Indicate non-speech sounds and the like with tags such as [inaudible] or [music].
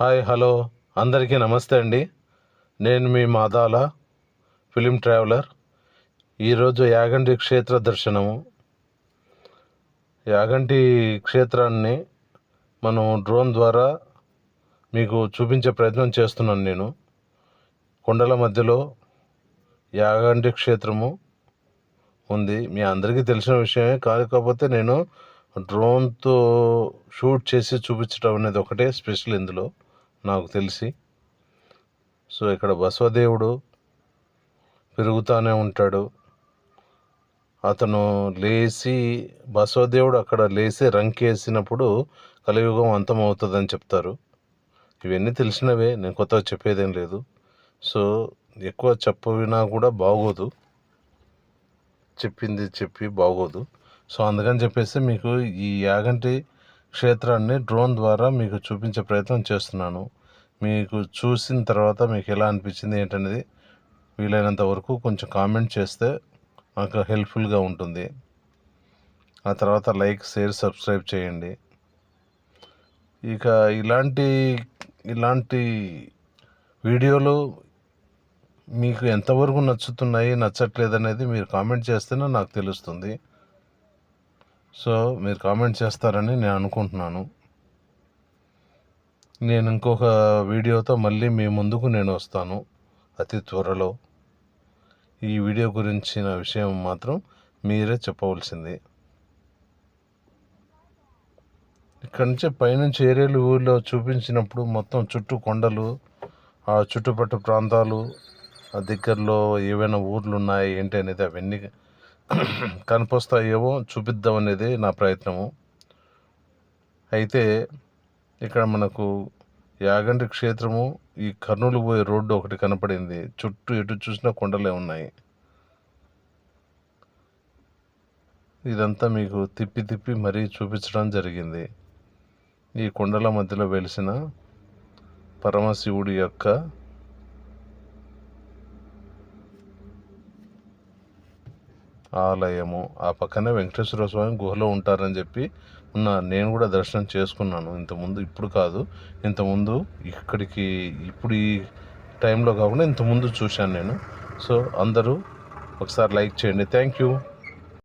Hi hello. అందరికీ నమస్తే అండి. నేను మీ మాదాల ఫిలిం ట్రావెలర్. ఈరోజు యాగంటి క్షేత్ర దర్శనము. యాగంటి క్షేత్రాన్ని మనం డ్రోన్ ద్వారా మీకు చూపించే ప్రయత్నం చేస్తున్నాను నేను. కొండల మధ్యలో యాగంటి క్షేత్రము ఉంది. మీ అందరికీ తెలిసిన విషయమే. కాకపోతే నేను డ్రోన్తో షూట్ చేసి చూపించడం అనేది ఒకటే స్పెషల్ ఇందులో నాకు తెలిసి. సో ఇక్కడ బసవదేవుడు పెరుగుతూనే ఉంటాడు. అతను లేచి బసవదేవుడు అక్కడ లేచి రంకేసినప్పుడు కలియుగం అంతమవుతుందని చెప్తారు. ఇవన్నీ తెలిసినవే నేను కొత్తగా చెప్పేదేం లేదు. సో ఎక్కువ చెప్పినా కూడా బాగోదు. చెప్పింది చెప్పి బాగోదు. సో అందుకని చెప్పేసి మీకు ఈ యాగంటి క్షేత్రాన్ని డ్రోన్ ద్వారా మీకు చూపించే ప్రయత్నం చేస్తున్నాను. మీకు చూసిన తర్వాత మీకు ఎలా అనిపించింది ఏంటనేది వీలైనంత వరకు కొంచెం కామెంట్ చేస్తే నాకు హెల్ప్ఫుల్గా ఉంటుంది. ఆ తర్వాత లైక్ షేర్ సబ్స్క్రైబ్ చేయండి. ఇక ఇలాంటి ఇలాంటి వీడియోలు మీకు ఎంతవరకు నచ్చుతున్నాయి నచ్చట్లేదు అనేది మీరు కామెంట్ చేస్తేనే నాకు తెలుస్తుంది. సో మీరు కామెంట్ చేస్తారని నేను అనుకుంటున్నాను. నేను ఇంకొక వీడియోతో మళ్ళీ మీ ముందుకు నేను వస్తాను అతి త్వరలో. ఈ వీడియో గురించిన విషయం మాత్రం మీరే చెప్పవలసింది. ఇక్కడి నుంచి పైనుంచి ఏరేలు ఊళ్ళో చూపించినప్పుడు మొత్తం చుట్టూ కొండలు ఆ చుట్టుపట్టు ప్రాంతాలు ఆ దగ్గరలో ఏవైనా ఊర్లు ఉన్నాయి ఏంటి అనేది అవన్నీ [clears throat] కనిపిస్తాయేమో చూపిద్దాం అనేది నా ప్రయత్నము. అయితే ఇక్కడ మనకు యాగంటి క్షేత్రము ఈ కర్నూలు పోయే రోడ్డు ఒకటి కనపడింది. చుట్టూ ఎటు చూసినా కొండలే ఉన్నాయి. ఇదంతా మీకు తిప్పి తిప్పి మరీ చూపించడం జరిగింది. ఈ కొండల మధ్యలో వెలిసిన పరమశివుడి యొక్క ఆలయము ఆ పక్కనే వెంకటేశ్వర స్వామి గుహలో ఉంటారని చెప్పి ఉన్న నేను కూడా దర్శనం చేసుకున్నాను. ఇంతకుముందు ఇప్పుడు కాదు. ఇంతకుముందు ఇక్కడికి ఇప్పుడు ఈ టైంలో కాకుండా ఇంతకుముందు చూశాను నేను. సో అందరూ ఒకసారి లైక్ చేయండి. Thank you.